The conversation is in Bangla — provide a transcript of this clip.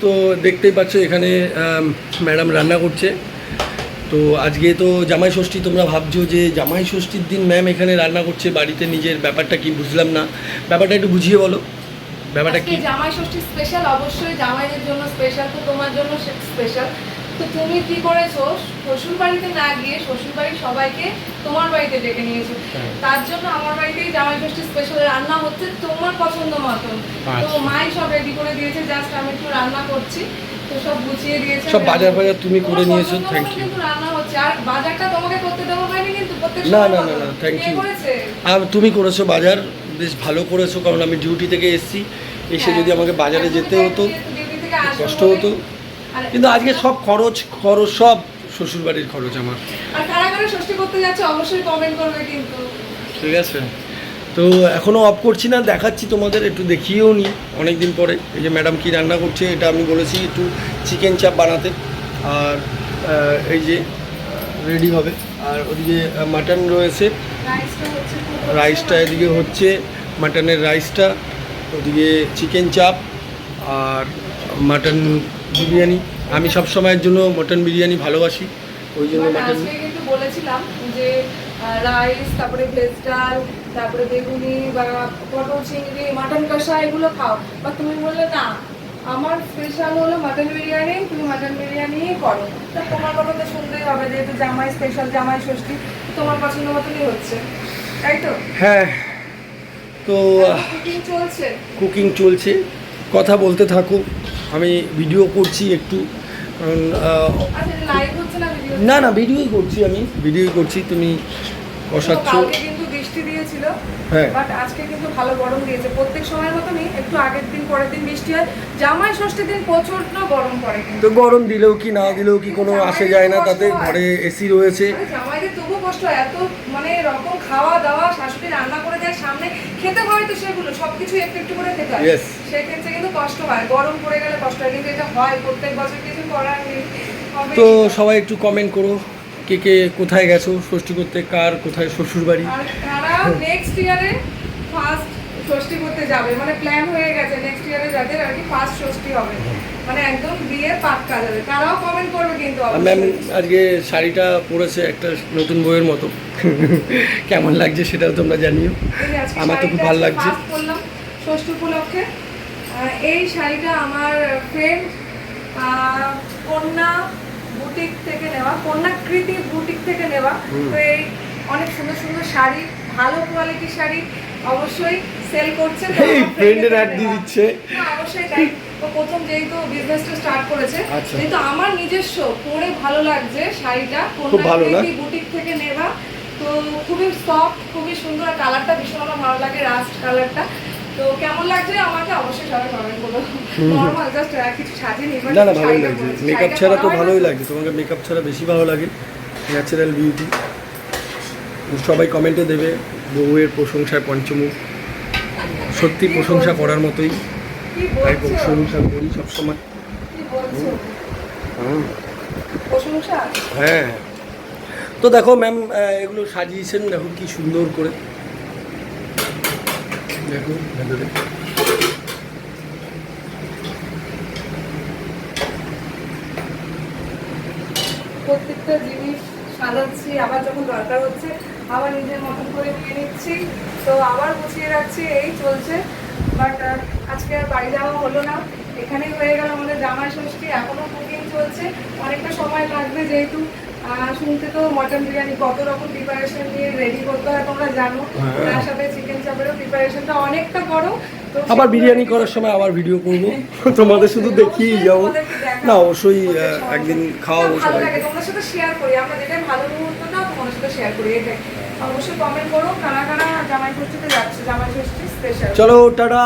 তো দেখতেই পাচ্ছ এখানে ম্যাডাম রান্না করছে। তো আজকে তো জামাই ষষ্ঠী তোমরা ভাবছ যে জামাই ষষ্ঠীর দিন ম্যাম এখানে রান্না করছে বাড়িতে নিজের ব্যাপারটা কি বুঝলাম না। ব্যাপারটা একটু বুঝিয়ে বলো। ব্যাপারটা কি? জামাই ষষ্ঠী স্পেশাল অবশ্যই জামাইদের জন্য স্পেশাল তো তোমার জন্য স্পেশাল তো তুমি কি করেছ? শ্বশুর বাড়িতে না গিয়ে শ্বশুর বাড়ির সবাইকে তোমার বাড়িতে ডেকে নিয়েছো। হ্যাঁ। তার জন্য আমার বাড়িতেই জামাই ষষ্ঠী স্পেশাল রান্না হচ্ছে তোমার পছন্দ মতন। তো আচ্ছা। মাই সব রেডি করে দিয়েছে জাস্ট আমি একটু রান্না করছি। তো সব গুছিয়ে দিয়েছে সব বাজার ফাজার তুমি করে নিয়েছো, you. কিন্তু রান্না হচ্ছে। আর বাজারটা তোমাকে করতে দেওয়া হয়নি কিন্তু প্রত্যেক না, না, না, না, thank কে you. করেছে? আর তুমি করেছ বাজার বেশ ভালো করেছ কারণ আমি ডিউটি থেকে এসেছি। এসে যদি আমাকে বাজারে যেতে হতো কষ্ট হতো। কিন্তু আজকে সব খরচ খরচ সব শ্বশুরবাড়ির খরচ আমার। আর কারা কারা ষষ্ঠী করতে যাচ্ছে অবশ্যই কমেন্ট করবে কিন্তু। ঠিক আছে। তো এখনও অফ করছি না দেখাচ্ছি তোমাদের একটু দেখিয়েও নি। অনেক দিন পরে এই যে ম্যাডাম কি রান্না করছে এটা আমি বলেছি একটু চিকেন চাপ বানাতে। আর এই যে রেডি হবে। আর ওদিকে মাটন রয়েছে। রাইসটা এদিকে হচ্ছে মাটনের রাইসটা ওদিকে চিকেন চাপ আর মাটন বিরিয়ানি। আমি সব সময়ের জন্য মটন বিরিয়ানি ভালোবাসি ওই জন্য মাটন কিন্তু বলেছিলাম যে রাইস তারপরে ভেজ ডাল তারপরে বেগুনি বা পটল চিংড়ি মাটন কষা এগুলো খাও। বা তুমি বললে না আমার স্পেশাল হলো মাটন বিরিয়ানি তুমি মাটন বিরিয়ানি করো। তা তোমার কথা তো শুনতেই হবে যেহেতু জামাই স্পেশাল জামাই ষষ্ঠী তোমার পছন্দ মতনই হচ্ছে। তাই তো? হ্যাঁ তো কুকিং চলছে। কুকিং চলছে। কথা বলতে থাকো। আমি ভিডিও করছি একটু আচ্ছা না না ভিডিওই করছি আমি। ভিডিওই করছি তুমি কষাচ্ছ বৃষ্টি দিয়েছিল হ্যাঁ। বাট আজকে কিন্তু ভালো গরম দিয়েছে। প্রত্যেক সময়ের মতনই একটু আগের দিন পরের দিন বৃষ্টি হয়। জামাই ষষ্ঠীর দিন প্রচণ্ড গরম পড়ে কিন্তু। গরম দিলেও কি না দিলেও কি কোনো আসে যায় না তাতে ঘরে এসি রয়েছে। জামাইদের তবু কষ্ট হয়। এত মানে রকম খাওয়া দাওয়া শাশুড়ি রান্না করে দেয় সামনে। খেতে হয় তো সেগুলো সবকিছু একটু একটু করে খেতে হয়. সেক্ষেত্রে কিন্তু কষ্ট হয়। গরম পড়ে গেলে কষ্ট হয় কিন্তু এটা হয়। প্রত্যেক বছর কিছু করার নেই। তো সবাই একটু কমেন্ট করো। কে কে কোথায় গেছো ষষ্ঠী করতে? কার কোথায়? শ্বশুর বাড়ি তারা নেক্সট ইয়ারে ফার্স্ট ষষ্ঠী করতে যাবে। মানে প্ল্যান হয়ে গেছে নেক্সট ইয়ারে যাদের আর কি ফার্স্ট ষষ্ঠী হবে। মানে একদম বিয়ে পাক্কা যাবে। তারাও কমেন্ট করবে কিন্তু ম্যাম আজকে শাড়িটা পরেছে একটা নতুন বইয়ের মতো। কেমন লাগছে সেটাও তোমরা জানিও। আমার তো খুব ভালো লাগছে। ষষ্ঠী উপলক্ষে। এই শাড়িটা আমার ফ্রেন্ড কন্যা নেওয়া কন্যা কৃতি বুটিক থেকে নেওয়া। তো এই অনেক সুন্দর সুন্দর শাড়ি ভালো কোয়ালিটির শাড়ি অবশ্যই সেল করছে। তো এই ফ্রেন্ডের অ্যাড দিয়ে দিচ্ছে। অবশ্যই তাই। ও প্রথম যেহেতু বিজনেসটা স্টার্ট করেছে আচ্ছা। যেহেতু আমার নিজস্ব পরে ভালো লাগছে শাড়িটা। ভালো বুটিক থেকে নেওয়া। তো খুবই সফট খুবই সুন্দর। আর কালারটা ভীষণ আমার ভালো লাগে রাস্ট কালারটা তো কেমন লাগছে আমাকে অবশ্যই সবাই কমেন্ট না না ভালোই লাগছে। মেকআপ ছাড়া তো ভালোই লাগছে। তোমাকে মেকআপ ছাড়া বেশি ভালো লাগে। ন্যাচারাল বিউটি সবাই কমেন্টে দেবে বউয়ের প্রশংসায় পঞ্চমুখ সত্যি প্রশংসা করার মতোই। তাই প্রশংসা করি সবসময়। হ্যাঁ। তো দেখো ম্যাম এগুলো সাজিয়েছেন। দেখো কি সুন্দর করে। দেখো ভেতরে। প্রত্যেকটা জিনিস সাজাচ্ছি আবার যখন দরকার হচ্ছে আবার নিজের মতন করে নিয়ে নিচ্ছি। তো আবার গুছিয়ে রাখছি এই চলছে। বাট আজকে আর বাড়ি যাওয়া হলো না। এখানেই হয়ে গেল আমাদের জামাই ষষ্ঠী এখনও কুকিং চলছে। অনেকটা সময় লাগবে যেহেতু। শুনতে তো মটন বিরিয়ানি কত রকম প্রিপারেশন নিয়ে রেডি করতে হয় তোমরা জানো। হ্যাঁ। তার সাথে চিকেন চাপেরও প্রিপারেশনটা অনেকটা বড়। আবার বিরিয়ানি করার সময় আবার ভিডিও করব। তোমাদের শুধু দেখিয়ে যাব। না অবশ্যই একদিন খাওয়াবো সবাই সবাইকে। তোমাদের সাথে শেয়ার করি। আমরা যেটাই ভালো মুহূর্ত না তোমাদের সাথে শেয়ার করি। এটাই অবশ্যই কমেন্ট করো। কারা কারা জামাই ষষ্ঠীতে যাচ্ছে জামাই ষষ্ঠী স্পেশাল চলো টাটা!